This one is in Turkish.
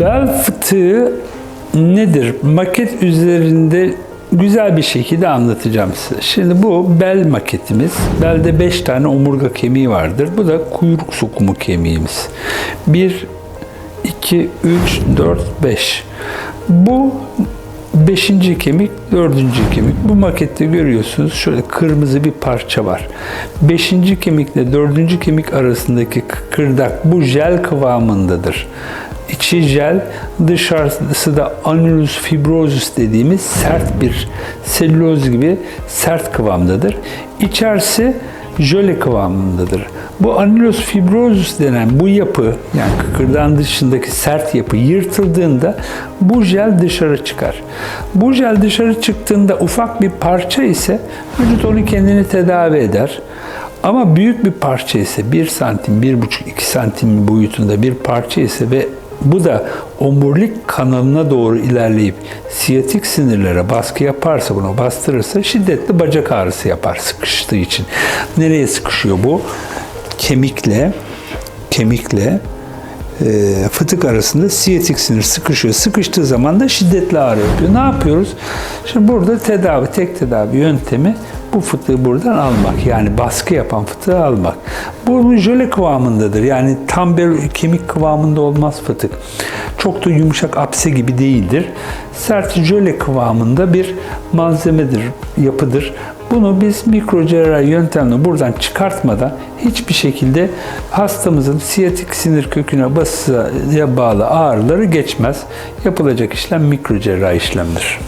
Bel fıtığı nedir? Maket üzerinde güzel bir şekilde anlatacağım size. Şimdi bu bel maketimiz. Belde 5 tane omurga kemiği vardır. Bu da kuyruk sokumu kemiğimiz. 1, 2, 3, 4, 5. Bu beşinci kemik, dördüncü kemik. Bu makette görüyorsunuz şöyle kırmızı bir parça var. Beşinci kemikle dördüncü kemik arasındaki kıkırdak bu jel kıvamındadır. İçi jel, dışarısı da annulus fibrosus dediğimiz sert bir selüloz gibi sert kıvamdadır. İçerisi jöle kıvamındadır. Bu annulus fibrosus denen bu yapı yani kıkırdağın dışındaki sert yapı yırtıldığında bu jel dışarı çıkar. Bu jel dışarı çıktığında ufak bir parça ise vücut onu kendini tedavi eder. Ama büyük bir parça ise 1 santim, 1,5-2 santim boyutunda bir parça ise ve bu da omurilik kanalına doğru ilerleyip siyatik sinirlere baskı yaparsa, bunu bastırırsa şiddetli bacak ağrısı yapar sıkıştığı için. Nereye sıkışıyor bu? Kemikle, kemikle e, fıtık arasında siyatik sinir sıkışıyor. Sıkıştığı zaman da şiddetli ağrı yapıyor. Ne yapıyoruz? Şimdi burada tedavi, tek tedavi yöntemi bu fıtığı buradan almak. Yani baskı yapan fıtığı almak. Bu jöle kıvamındadır. Yani tam bir kemik kıvamında olmaz fıtık. Çok da yumuşak apse gibi değildir. Sert jöle kıvamında bir malzemedir, yapıdır. Bunu biz mikro cerrahi yöntemle buradan çıkartmadan hiçbir şekilde hastamızın siyatik sinir köküne basıya bağlı ağrıları geçmez. Yapılacak işlem mikro cerrahi işlemdir.